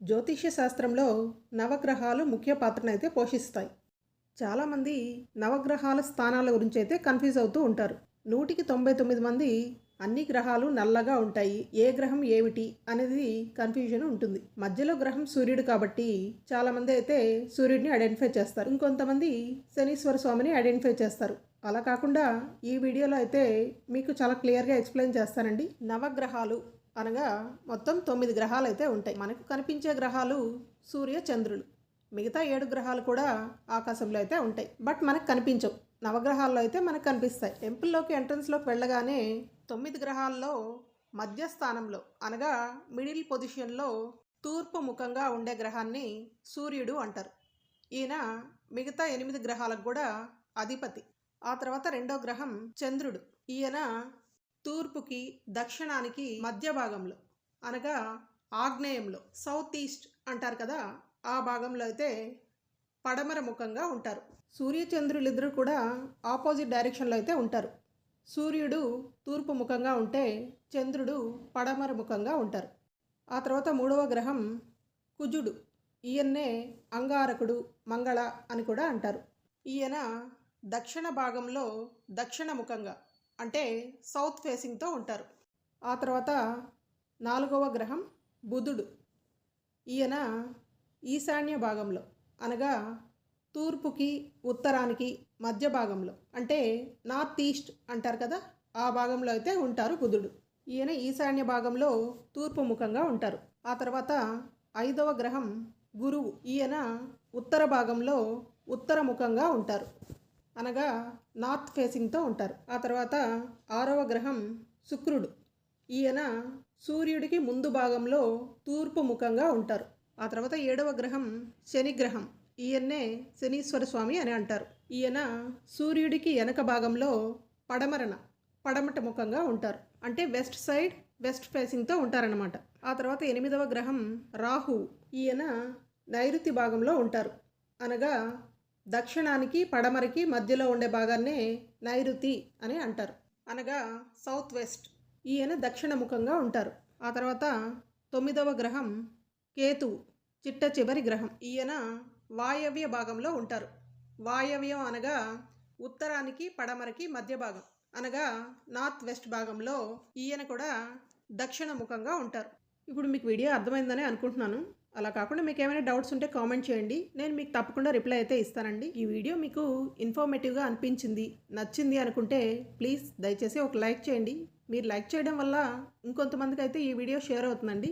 జ్యోతిష్య శాస్త్రంలో నవగ్రహాలు ముఖ్య పాత్రనైతే పోషిస్తాయి. చాలామంది నవగ్రహాల స్థానాల గురించి అయితే కన్ఫ్యూజ్ అవుతూ ఉంటారు. నూటికి తొంభై తొమ్మిది మంది అన్ని గ్రహాలు నల్లగా ఉంటాయి. ఏ గ్రహం ఏమిటి అనేది కన్ఫ్యూజన్ ఉంటుంది. మధ్యలో గ్రహం సూర్యుడు కాబట్టి చాలామంది అయితే సూర్యుడిని ఐడెంటిఫై చేస్తారు. ఇంకొంతమంది శనీశ్వర స్వామిని ఐడెంటిఫై చేస్తారు. అలా కాకుండా ఈ వీడియోలో అయితే మీకు చాలా క్లియర్గా ఎక్స్ప్లెయిన్ చేస్తానండి. నవగ్రహాలు అనగా మొత్తం తొమ్మిది గ్రహాలు అయితే ఉంటాయి. మనకు కనిపించే గ్రహాలు సూర్య చంద్రులు. మిగతా ఏడు గ్రహాలు కూడా ఆకాశంలో అయితే ఉంటాయి. బట్ మనకు కనిపించవు. నవగ్రహాల్లో అయితే మనకు కనిపిస్తాయి. టెంపుల్లోకి ఎంట్రన్స్లోకి వెళ్ళగానే తొమ్మిది గ్రహాల్లో మధ్య స్థానంలో అనగా మిడిల్ పొజిషన్లో తూర్పు ముఖంగా ఉండే గ్రహాన్ని సూర్యుడు అంటారు. ఈయన మిగతా ఎనిమిది గ్రహాలకు కూడా అధిపతి. ఆ తర్వాత రెండో గ్రహం చంద్రుడు. ఈయన తూర్పుకి దక్షిణానికి మధ్య భాగంలో అనగా ఆగ్నేయంలో సౌత్ ఈస్ట్ అంటారు కదా ఆ భాగంలో అయితే పడమర ముఖంగా ఉంటారు. సూర్యచంద్రులిద్దరూ కూడా ఆపోజిట్ డైరెక్షన్లో అయితే ఉంటారు. సూర్యుడు తూర్పు ముఖంగా ఉంటే చంద్రుడు పడమర ముఖంగా ఉంటారు. ఆ తర్వాత మూడవ గ్రహం కుజుడు. ఈయన్నే అంగారకుడు మంగళ అని కూడా అంటారు. ఈయన దక్షిణ భాగంలో దక్షిణ ముఖంగా అంటే సౌత్ ఫేసింగ్తో ఉంటారు. ఆ తర్వాత నాలుగవ గ్రహం బుధుడు. ఈయన ఈశాన్య భాగంలో అనగా తూర్పుకి ఉత్తరానికి మధ్య భాగంలో అంటే నార్త్ ఈస్ట్ అంటారు కదా ఆ భాగంలో అయితే ఉంటారు బుధుడు. ఈయన ఈశాన్య భాగంలో తూర్పు ముఖంగా ఉంటారు. ఆ తర్వాత ఐదవ గ్రహం గురువు. ఈయన ఉత్తర భాగంలో ఉత్తర ముఖంగా ఉంటారు. అనగా నార్త్ ఫేసింగ్తో ఉంటారు. ఆ తర్వాత ఆరవ గ్రహం శుక్రుడు. ఈయన సూర్యుడికి ముందు భాగంలో తూర్పు ముఖంగా ఉంటారు. ఆ తర్వాత ఏడవ గ్రహం శనిగ్రహం ఈయన్నే శనీశ్వర స్వామి అని అంటారు. ఈయన సూర్యుడికి వెనక భాగంలో పడమరన పడమట ముఖంగా ఉంటారు. అంటే వెస్ట్ సైడ్ వెస్ట్ ఫేసింగ్తో ఉంటారనమాట ఆ తర్వాత ఎనిమిదవ గ్రహం రాహు ఈయన నైరుతి భాగంలో ఉంటారు. అనగా దక్షిణానికి పడమరకి మధ్యలో ఉండే భాగాన్నే నైరుతి అని అంటారు. అనగా సౌత్ వెస్ట్. ఈయన దక్షిణ ముఖంగా ఉంటారు. ఆ తర్వాత తొమ్మిదవ గ్రహం కేతు చిట్ట చివరి గ్రహం. ఈయన వాయవ్య భాగంలో ఉంటారు. వాయవ్యం అనగా ఉత్తరానికి పడమరకి మధ్య భాగం. అనగా నార్త్ వెస్ట్ భాగంలో ఈయన కూడా దక్షిణ ముఖంగా ఉంటారు. ఇప్పుడు మీకు వీడియో అర్థమైందని అనుకుంటున్నాను. అలా కాకుండా మీకు ఏమైనా డౌట్స్ ఉంటే కామెంట్ చేయండి. నేను మీకు తప్పకుండా రిప్లై అయితే ఇస్తానండి. ఈ వీడియో మీకు ఇన్ఫర్మేటివ్గా అనిపించింది నచ్చింది అనుకుంటే ప్లీజ్ దయచేసి ఒక లైక్ చేయండి. మీరు లైక్ చేయడం వల్ల ఇంకొంతమందికి అయితే ఈ వీడియో షేర్ అవుతుందండి.